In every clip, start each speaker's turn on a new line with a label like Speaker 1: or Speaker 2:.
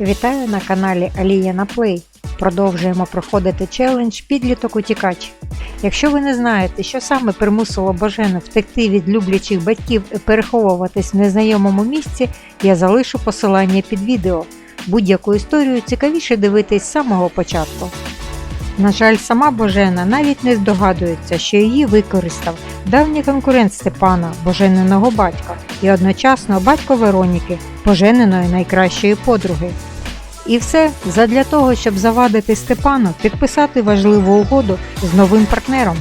Speaker 1: Вітаю на каналі Алія на Плей. Продовжуємо проходити челендж Підліток утікач. Якщо ви не знаєте, що саме примусило Божену втекти від люблячих батьків і переховуватись в незнайомому місці, я залишу посилання під відео. Будь-яку історію цікавіше дивитись з самого початку. На жаль, сама Божена навіть не здогадується, що її використав давній конкурент Степана, Божениного батька, і одночасно батько Вероніки, Божениної найкращої подруги. І все задля того, щоб завадити Степану підписати важливу угоду з новим партнером.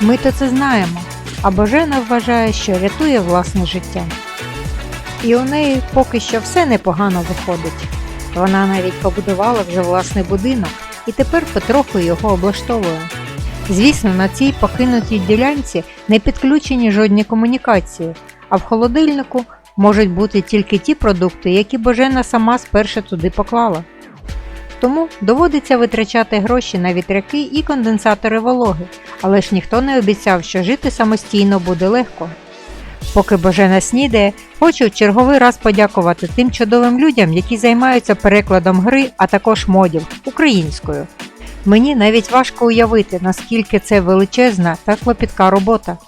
Speaker 1: Ми то це знаємо, а Божена вважає, що рятує власне життя. І у неї поки що все непогано виходить. Вона навіть побудувала вже власний будинок і тепер потроху його облаштовує. Звісно, на цій покинутій ділянці не підключені жодні комунікації, а в холодильнику можуть бути тільки ті продукти, які Божена сама спершу туди поклала. Тому доводиться витрачати гроші на вітряки і конденсатори вологи, але ж ніхто не обіцяв, що жити самостійно буде легко. Поки Божена снідає, хочу в черговий раз подякувати тим чудовим людям, які займаються перекладом гри, а також модів українською. Мені навіть важко уявити, наскільки це величезна та клопітка робота.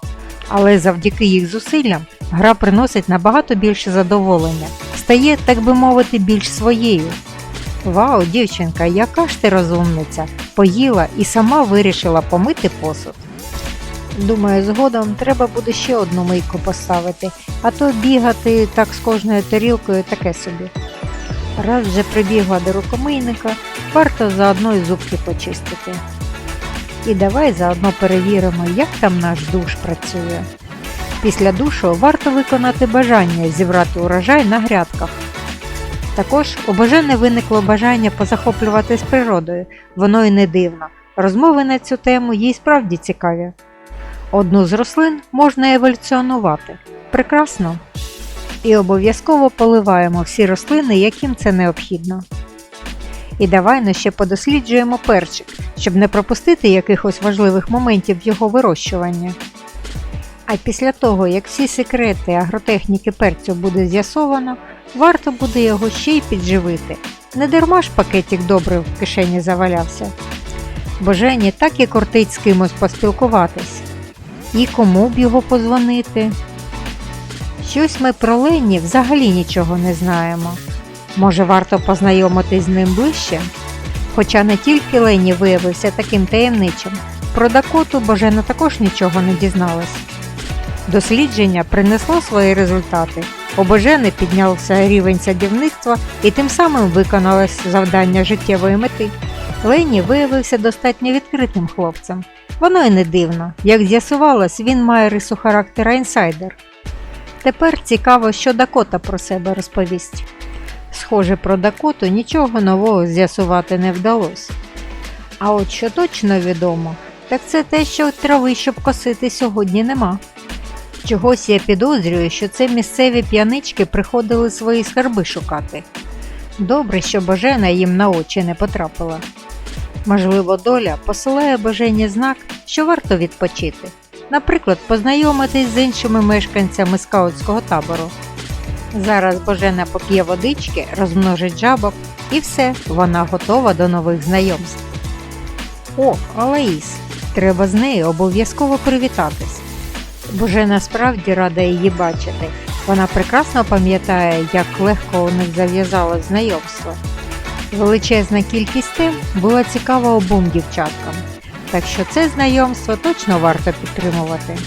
Speaker 1: Але завдяки їх зусиллям гра приносить набагато більше задоволення, стає, так би мовити, більш своєю. Вау, дівчинка, яка ж ти розумниця! Поїла і сама вирішила помити посуд. Думаю, згодом треба буде ще одну мийку поставити, а то бігати так з кожною тарілкою таке собі. Раз вже прибігла до рукомийника, варто заодно й зубки почистити. І давай заодно перевіримо, як там наш душ працює. Після душу варто виконати бажання зібрати урожай на грядках. Також у Божени виникло бажання позахоплювати з природою, воно і не дивно. Розмови на цю тему їй справді цікаві. Одну з рослин можна еволюціонувати. Прекрасно. І обов'язково поливаємо всі рослини, яким це необхідно. І давай ну ще подосліджуємо перчик, щоб не пропустити якихось важливих моментів його вирощування. А після того, як всі секрети агротехніки перцю буде з'ясовано, варто буде його ще й підживити. Не дарма ж пакетик добре в кишені завалявся. Божені так і кортить з кимось поспілкуватись. І кому б його позвонити? Щось ми про Лені взагалі нічого не знаємо. Може, варто познайомитись з ним ближче? Хоча не тільки Лені виявився таким таємничим, про Дакоту Божена також нічого не дізналась. Дослідження принесло свої результати. У Божени піднявся рівень садівництва і тим самим виконалось завдання життєвої мети. Лені виявився достатньо відкритим хлопцем. Воно й не дивно. Як з'ясувалось, він має рису характера інсайдер. Тепер цікаво, що Дакота про себе розповість. Схоже, про Дакоту нічого нового з'ясувати не вдалося. А от що точно відомо, так це те, що трави, щоб косити, сьогодні нема. Чогось я підозрюю, що це місцеві п'янички приходили свої скарби шукати. Добре, що Божена їм на очі не потрапила. Можливо, доля посилає Божені знак, що варто відпочити, наприклад, познайомитись з іншими мешканцями скаутського табору. Зараз Божена поп'є водички, розмножить жабок і все, вона готова до нових знайомств. О, Алаїс, треба з нею обов'язково привітатись. Божена справді рада її бачити. Вона прекрасно пам'ятає, як легко у них зав'язалось знайомство. Величезна кількість тем була цікава обом дівчаткам, так що це знайомство точно варто підтримувати.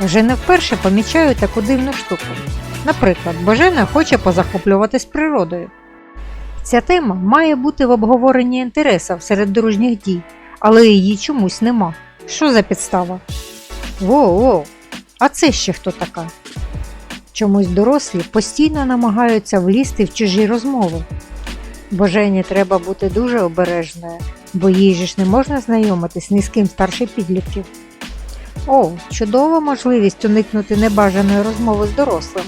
Speaker 1: Вже не вперше помічаю таку дивну штуку. Наприклад, Божена хоче позахоплюватись природою. Ця тема має бути в обговоренні інтересів серед дружніх дій, але її чомусь нема. Що за підстава? Воу-воу, а це ще хто така? Чомусь дорослі постійно намагаються влізти в чужі розмови. Божені треба бути дуже обережною, бо їй ж не можна знайомитись ні з ким старше підлітків. О, чудова можливість уникнути небажаної розмови з дорослим.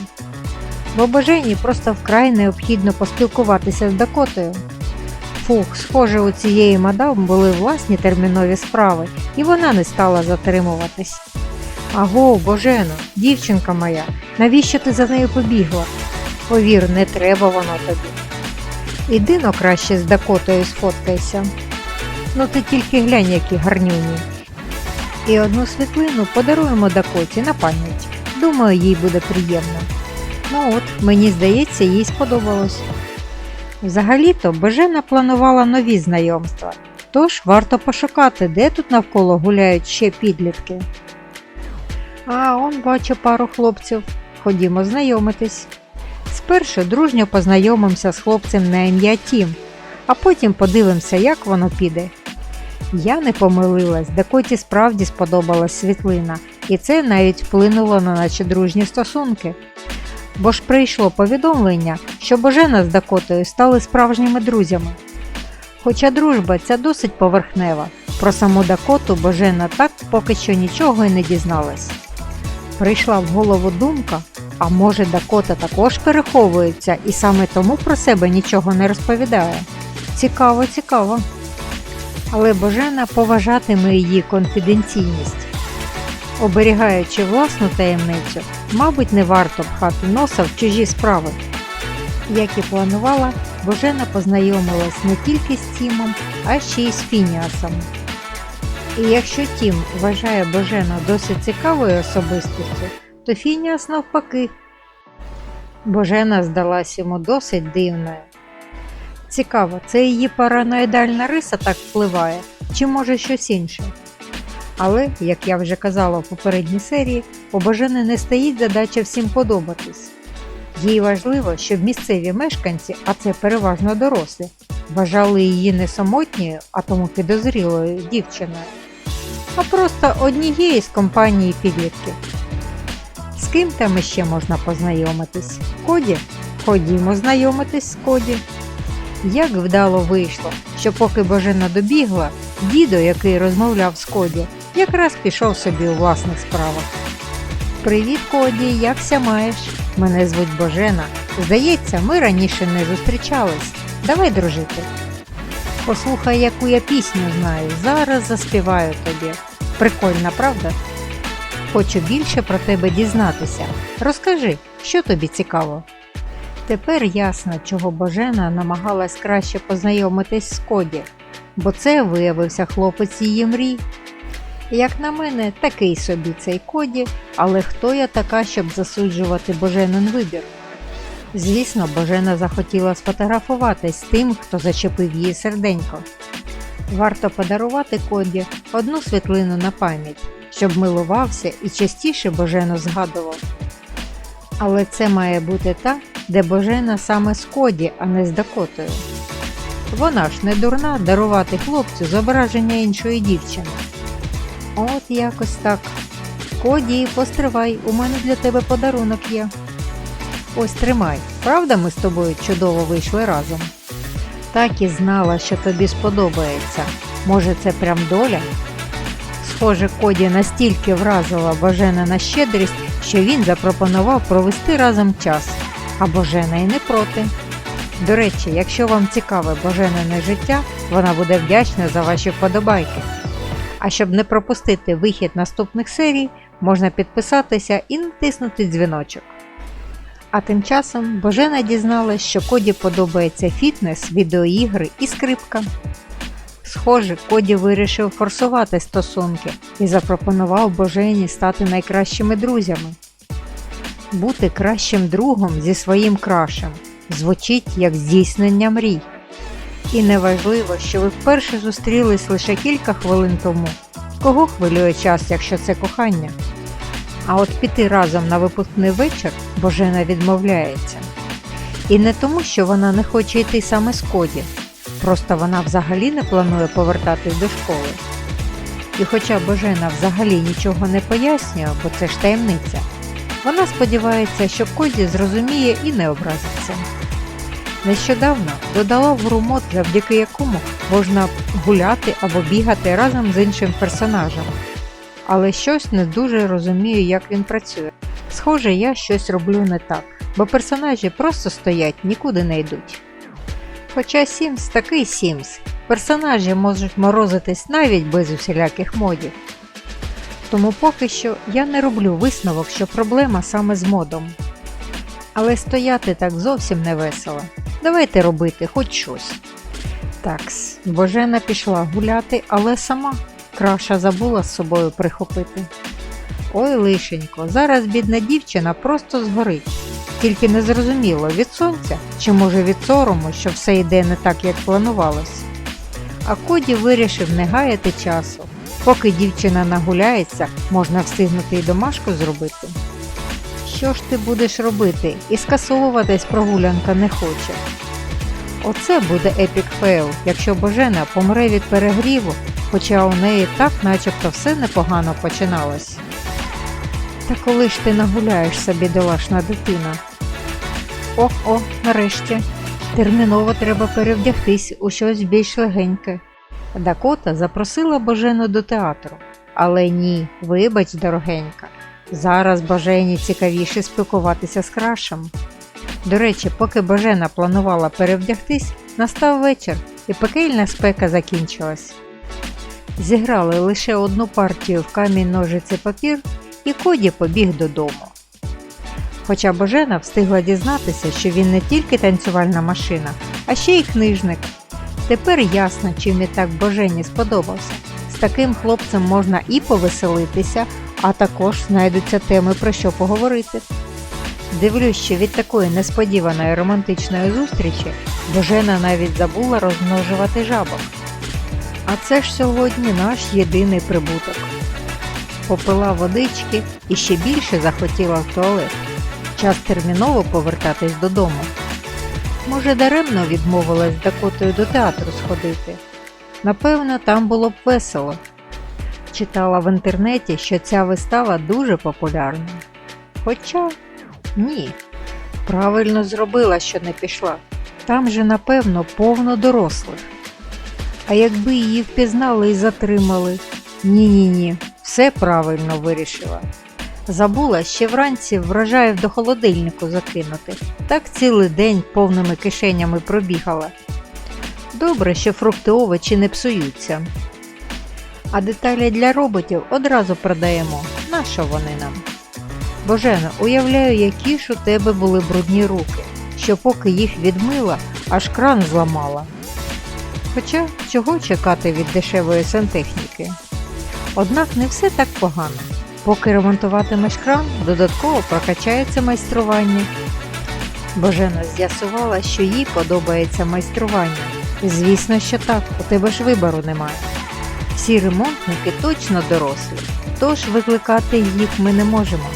Speaker 1: Бо Божені просто вкрай необхідно поспілкуватися з Дакотою. Фух, схоже, у цієї мадам були власні термінові справи, і вона не стала затримуватись. Аго, Божено, дівчинка моя, навіщо ти за нею побігла? Повір, не треба воно тобі. Іди но краще з Дакотою сфоткайся. Ну ти тільки глянь, які гарнюні. І одну світлину подаруємо Дакоті на пам'ять. Думаю, їй буде приємно. Ну от, мені здається, їй сподобалось. Взагалі-то Божена планувала нові знайомства, тож варто пошукати, де тут навколо гуляють ще підлітки. А он бачу пару хлопців. Ходімо знайомитись. Спершу дружньо познайомимося з хлопцем на ім'я Тім, а потім подивимося, як воно піде. Я не помилилась, Дакоті справді сподобалась світлина, і це навіть вплинуло на наші дружні стосунки. Бо ж прийшло повідомлення, що Божена з Дакотою стали справжніми друзями. Хоча дружба ця досить поверхнева, про саму Дакоту Божена так поки що нічого й не дізналась. Прийшла в голову думка, а може Дакота також переховується і саме тому про себе нічого не розповідає. Цікаво, цікаво. Але Божена поважатиме її конфіденційність. Оберігаючи власну таємницю, мабуть, не варто пхати носа в чужі справи. Як і планувала, Божена познайомилась не тільки з Тімом, а ще й з Фініасом. І якщо Тім вважає Божену досить цікавою особистістю, то Фініас навпаки. Божена здалась йому досить дивною. Цікаво, це її параноїдальна риса так впливає, чи може щось інше. Але, як я вже казала в попередній серії, у Божени не стоїть задача всім подобатись. Їй важливо, щоб місцеві мешканці, а це переважно дорослі, вважали її не самотньою, а тому підозрілою дівчиною, а просто однією з компанії підлітків. З ким там іще можна познайомитись? Коді? Ходімо знайомитись з Коді. Як вдало вийшло, що поки Божена добігла, дідо, який розмовляв з Коді, якраз пішов собі у власних справах. Привіт, Коді, якся маєш? Мене звуть Божена. Здається, ми раніше не зустрічались. Давай дружити. Послухай, яку я пісню знаю. Зараз заспіваю тобі. Прикольна, правда? Хочу більше про тебе дізнатися. Розкажи, що тобі цікаво. Тепер ясно, чого Божена намагалась краще познайомитись з Коді, бо це виявився хлопець її мрій. Як на мене, такий собі цей Коді, але хто я така, щоб засуджувати Боженин вибір? Звісно, Божена захотіла сфотографуватись тим, хто зачепив її серденько. Варто подарувати Коді одну світлину на пам'ять, щоб милувався і частіше Божену згадував. Але це має бути та, де Божена саме з Коді, а не з Дакотою. Вона ж не дурна дарувати хлопцю зображення іншої дівчини. От якось так. Коді, постривай, у мене для тебе подарунок є. Ось тримай, правда ми з тобою чудово вийшли разом? Так і знала, що тобі сподобається. Може, це прям доля? Схоже, Коді настільки вразила Божена на щедрість, що він запропонував провести разом час, а Божена й не проти. До речі, якщо вам цікаве Боженине життя, вона буде вдячна за ваші вподобайки. А щоб не пропустити вихід наступних серій, можна підписатися і натиснути дзвіночок. А тим часом Божена дізналась, що Коді подобається фітнес, відеоігри і скрипка. Схоже, Коді вирішив форсувати стосунки і запропонував Божені стати найкращими друзями. Бути кращим другом зі своїм крашем звучить як здійснення мрій. І неважливо, що ви вперше зустрілись лише кілька хвилин тому. Кого хвилює час, якщо це кохання? А от піти разом на випускний вечір Божена відмовляється. І не тому, що вона не хоче йти саме з Коді, просто вона взагалі не планує повертатись до школи. І хоча Божена взагалі нічого не пояснює, бо це ж таємниця, вона сподівається, що Коді зрозуміє і не образиться. Нещодавно додала в гру мод, завдяки якому можна гуляти або бігати разом з іншим персонажем. Але щось не дуже розумію, як він працює. Схоже, я щось роблю не так, бо персонажі просто стоять, нікуди не йдуть. Хоча Sims такий Sims, персонажі можуть морозитись навіть без усіляких модів. Тому поки що я не роблю висновок, що проблема саме з модом. Але стояти так зовсім не весело. Давайте робити хоч щось. Такс, Божена пішла гуляти, але сама краша забула з собою прихопити. Ой, лишенько, зараз бідна дівчина просто згорить. Тільки не зрозуміло від сонця чи може від сорому, що все йде не так, як планувалось. А Коді вирішив не гаяти часу. Поки дівчина нагуляється, можна встигнути і домашку зробити. Що ж ти будеш робити? І скасовуватись прогулянка не хоче. Оце буде епік фейл, якщо Божена помре від перегріву, хоча у неї так начебто все непогано починалось. Та коли ж ти нагуляєшся, бідолашна дитина? О-о, нарешті. Терміново треба перевдягтись у щось більш легеньке. Дакота запросила Божену до театру. Але ні, вибач, дорогенька. Зараз Божені цікавіше спілкуватися з крашем. До речі, поки Божена планувала перевдягтись, настав вечір, і пекельна спека закінчилась. Зіграли лише одну партію в камінь ножиці папір, і Коді побіг додому. Хоча Божена встигла дізнатися, що він не тільки танцювальна машина, а ще й книжник. Тепер ясно, чим і так Божені сподобався. З таким хлопцем можна і повеселитися, а також знайдуться теми про що поговорити. Дивлюсь, що від такої несподіваної романтичної зустрічі Божена навіть забула розмножувати жабок. А це ж сьогодні наш єдиний прибуток. Попила водички і ще більше захотіла в туалет. Час терміново повертатись додому. Може, даремно відмовилась Дакотою до театру сходити. Напевно, там було б весело. Читала в інтернеті, що ця вистава дуже популярна. Хоча ні, правильно зробила, що не пішла. Там же, напевно, повно дорослих. А якби її впізнали і затримали. Ні-ні ні, все правильно вирішила. Забула ще вранці врожаїв до холодильнику закинути. Так цілий день повними кишенями пробігала. Добре, що фрукти овочі не псуються. А деталі для роботів одразу продаємо. Нащо вони нам? Божена, уявляю, які ж у тебе були брудні руки, що поки їх відмила, аж кран зламала. Хоча чого чекати від дешевої сантехніки? Однак не все так погано. Поки ремонтуватимеш кран, додатково прокачається майстрування. Божена з'ясувала, що їй подобається майстрування. Звісно, що так, у тебе ж вибору немає. Всі ремонтники точно дорослі, тож викликати їх ми не можемо.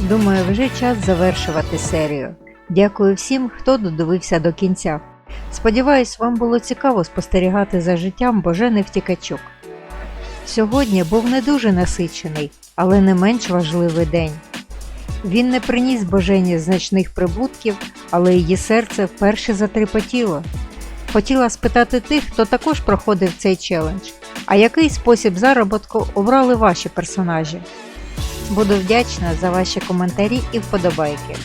Speaker 1: Думаю, вже час завершувати серію. Дякую всім, хто додивився до кінця. Сподіваюсь, вам було цікаво спостерігати за життям Божени втікачок. Сьогодні був не дуже насичений, але не менш важливий день. Він не приніс Божені значних прибутків, але її серце вперше затрепотіло. Хотіла спитати тих, хто також проходив цей челендж, а який спосіб заробітку обрали ваші персонажі. Буду вдячна за ваші коментарі і вподобайки.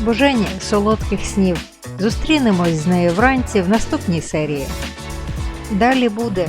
Speaker 1: Божені солодких снів. Зустрінемось з нею вранці в наступній серії. Далі буде.